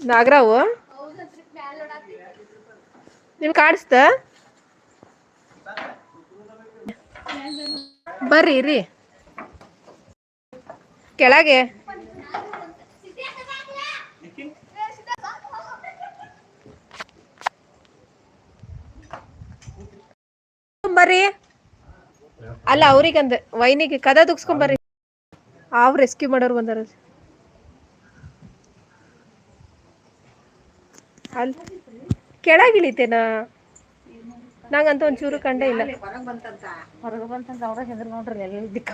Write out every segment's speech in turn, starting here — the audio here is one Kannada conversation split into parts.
ನಾಗರಾವು ನಿನ್ ಕಾಣಿಸ್ತ? ಬರ್ರಿ ರೀ ಕೆಳಗೆ. ಬರ್ರಿ. ಅಲ್ಲ ಅವ್ರಿಗಂದ ವೈನಿಗೆ ಕದ ತುಗ್ಸ್ಕೊಂಬರ್ರಿ ಆವ್ ರೆಸ್ಕ್ಯೂ ಮಾಡೋರು ಬಂದಾರ ಅಲ್ಲಿ. ಕೆಳಗಿಳಿತೇನಾ? ನಂಗಂತ ಒಂಚೂರು ಕಂಡೇ ಇಲ್ಲ. ಹೊರಗೆ ಬಂತಂತ. ಅವ್ರ ಹೆದ್ರ ನೋಡ್ರಿ ಎಲ್ಲ ದಿಕ್ಕ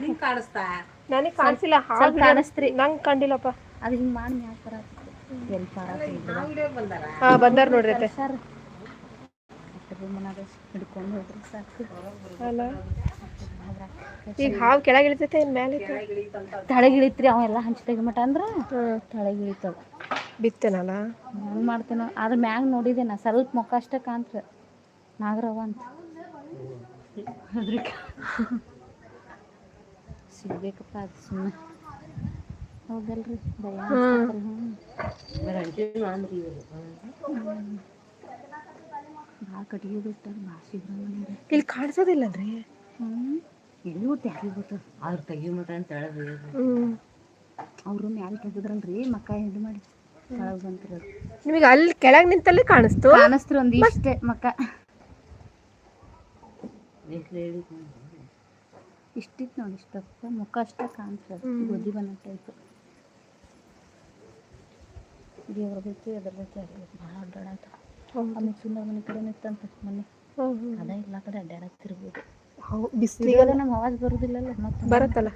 ನಿಂಗ್ ಕಾಣಿಸ್ತಾ? ನನಗೆ ಕಾಣಿಸಿಲ್ಲ ಹಾಗೆ ಕಾಣಿಸ್ತ್ರಿ. ನಂಗೆ ಕಂಡಿಲ್ಲಪ್ಪ. ಅದು ಹಿಂಗೆ ಮಾಡಿ ಮ್ಯಾಗ ಬರ ಹಾ ಬಂದಾರ ನೋಡ್ರಿ ಸರ್ ಹಿಡ್ಕೊಂಡು ಹೋಗ್ರಿ ಸಾಕು ಅಲ್ಲ. ಈಗ ಹಾವು ಕೆಳಗಿಳಿತೈತೆ ಏನ್ ಮೇಲೆ ತಳಗಿಳಿತ್ರಿ ಅವೆಲ್ಲ ಹಂಚಿ ತೆಗಿಮಟ ಅಂದ್ರ ತಳಗಿಳಿತವ. ಬಿತ್ತೇನಲ್ಲ? ಹಂಗೆ ಮಾಡ್ತೇನೆ. ಆದ್ರೆ ಮ್ಯಾಗ ನೋಡಿದೆ ನಾ ಸ್ವಲ್ಪ ಮುಖ ಅಷ್ಟೇ ಕಾಂತ್ರ ನಾಗರವ ಅಂತ. ಹೆದ್ರಿಕೆ ಸಿಗ್ಬೇಕಪ್ಪ ಅದು ಸುಮ್ಮನೆ ಹೌದಲ್ರಿ ಭಯ ಭಾಳ ಕಟ್ಟಿಗೆ ಬಿಟ್ಟಾರ ಭಾಳ ಸಿಬ್ರಹ್ಮಣ್ಯ ಇಲ್ಲಿ ಕಾಣಿಸೋದಿಲ್ಲನ್ರಿ? ಹ್ಞೂ ಎಲ್ಲಿ ಗೊತ್ತು ಯಾರಿಗೆ ಅವ್ರು ತೆಗಿ ಮಟ ಅಂತ ಹೇಳೋದು ಹ್ಮ್. ಅವರು ಮ್ಯಾಲ ತೆಗೆದ್ರಲ್ರಿ ಮಕ್ಕ ಇದು ಮಾಡಿ ಬಂತಿರ ನಿಮಗೆ ಅಲ್ಲಿ ಕೆಳಗೆ ನಿಂತಲ್ಲಿ ಕಾಣಿಸ್ತು? ಕಾಣಿಸ್ತು ಒಂದು ಇಷ್ಟೇ ಮಕ್ಕ. ಇಷ್ಟಿತ್ತು ನೋಡಿ ಇಷ್ಟಪ್ಪ ಮುಖ ಅಷ್ಟೇ ಕಾಣಿಸ್ತದೆ ಗೋಧಿ ಬಣ್ಣ ಟೈಪ್ ದೇವ್ರ ಬೈತಿ ಅದ್ರ ಬೈತಿ ಅದ್ರ ಭಾಳ ಅಡ್ಡಾಡಾಯ್ತು ಆಮೇಲೆ ಸುಂದರ ಮನೆ ಕಡೆ ನಿಂತಂತ ಮೊನ್ನೆ ಅದ ಎಲ್ಲ ಕಡೆ ಅಡ್ಡಾಡತ್ತಿರ್ಬೋದು. ಬಿಸಿಲಿಗೆ ಇವಾಗ ನಮ್ಮ ಆವಾಜ್ ಬರುದಿಲ್ಲಲ್ಲ ಮತ್ತೆ ಬರುತ್ತಲ್ಲ?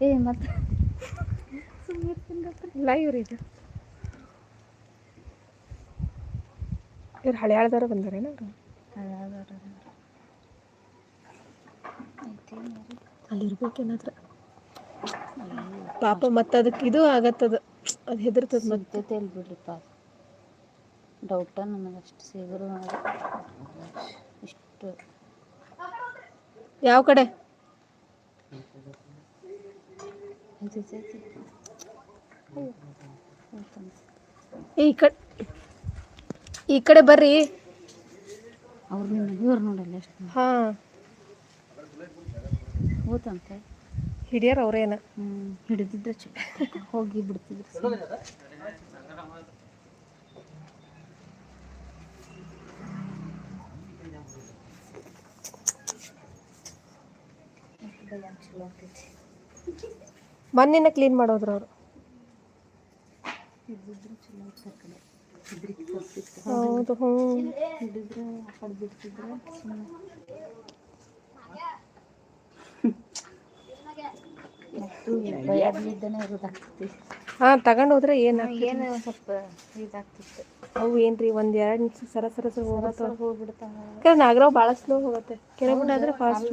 ಏ ಮತ್ತೆ. ಲೈವ್ ರೀ ಇದು. ಇವ್ರು ಹಳೆಯಾಳ್ದಾರ ಬಂದಾರೇನ ಅವ್ರು? ಅಲ್ಲಿ ಇರ್ಬೇಕೇನಾದ್ರ ಪಾಪ ಮತ್ತೆ ಅದಕ್ಕೆ ಇದು ಆಗತ್ತದ. ಅದು ಹೆದರ್ತದ ಮತ್ತೆ. ಸಿಗ್ತೈತೆ ಬಿಡ್ರಿ ಪಾಪ. ಡೌಟ ನನಗೆ ಅಷ್ಟು ಸಿಗರು ಇಷ್ಟು. ಯಾವ ಕಡೆ? ಈ ಕಡೆ. ಈ ಕಡೆ ಬರ್ರಿ. ಅವ್ರು ನಿಮ್ಮ ಮನೆಯವ್ರು ನೋಡಲ್ಲ ಎಷ್ಟು ಹಾಂ. ಹೋತಂತೆ. ಹಿಡಿಯಾರ ಅವ್ರೇನ? ಹಿಡಿದಿದ್ರೆ ಹೋಗಿ ಬಿಡ್ತಿದ್ರು. ಮಣ್ಣಿನ ಕ್ಲೀನ್ ಮಾಡೋದ್ರ ಅವರು ಹಿಡಿದಿದ್ರೆ ಚಲೋ ಆಗ್ತದೆ ಆ ಕಡೆ ಹಿಡ್ರಿಕ್ ಕೊಡ್ತಿತ್ತು ಹೌದು ಹ್ಞೂ ಹಿಡಿದ್ರೆ ಆ ಕಡೆ ಬಿಡ್ತಿದ್ರೆ ಇರೋದಾಗ್ತೈತಿ ಹಾ ತಗೊಂಡ್ ಹೋದ್ರೆ ಏನ ಏನು ಸ್ವಲ್ಪ ಇದಾಗ್ತಿತ್ತು. ಅವು ಏನ್ರಿ ಒಂದ್ ಎರಡ್ ನಿಮಿಷ ಸರ ಸರ ಹೋಗತ್ತ ಹೋಗ್ಬಿಡ್ತಾವ. ಯಾಕಂದ್ರೆ ನಾಗರಾವ್ ಭಾಳ ಸ್ಲೋ ಹೋಗುತ್ತೆ. ಕೆಳಗುಂಡ ಆದ್ರೆ ಫಾಸ್ಟ್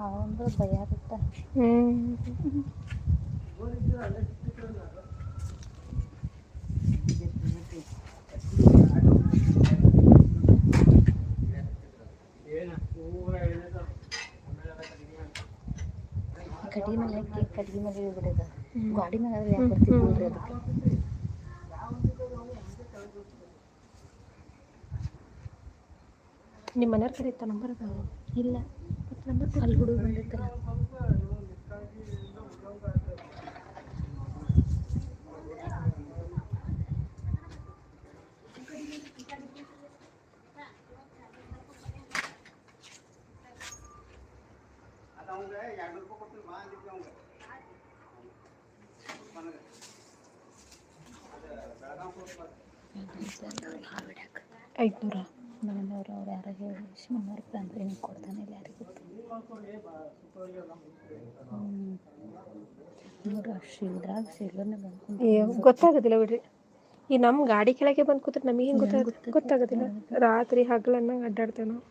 ಅಂದ್ರೆ ಭಯ ಆಗುತ್ತೆ. ಕಟ್ಗೆ ಮೇಲೆ ಹಾಕಿ ಕಟ್ಗೆ ಮೇಲೆ ಇಳ್ಬಿಡೋದು ಗಾಡಿ ಮೇಲೆ ಯಾಕೆ ಬರ್ತಿದ್ವಿ ನೋಡ್ರಿ ಅದಕ್ಕೆ? ನಿಮ್ಮ ಮನೆಯವ್ರ ಕಡೆ ಇತ್ತ ನಂಬರ್ ಅದಾವ ಇಲ್ಲ. ಅಲ್ಲಿ ಹುಡುಗ ಬಂದಿತ್ತಲ್ಲ ಐದ್ನೂರ ಮನೆಯವ್ರು ಅವ್ರು ಯಾರೋ ಹೇಳಿ ಶಿವನವ್ರ ಪ್ಯಾಂಟ್ ಕೊಡ್ತಾನೆ ಇಲ್ಲ ಯಾರಿಗೆ ಗೊತ್ತು ಗೊತ್ತಾಗೋದಿಲ್ಲ ಬಿಡ್ರಿ. ಈ ನಮ್ಮ ಗಾಡಿ ಕೆಳಗೆ ಬಂದು ಕೂತ್ರೆ ನಮಗೆ ಗೊತ್ತಾಗ ಗೊತ್ತಾಗೋದಿಲ್ಲ. ರಾತ್ರಿ ಹಗಲನ್ನ ಅಡ್ಡಾಡ್ತೇವೆ ನಾವು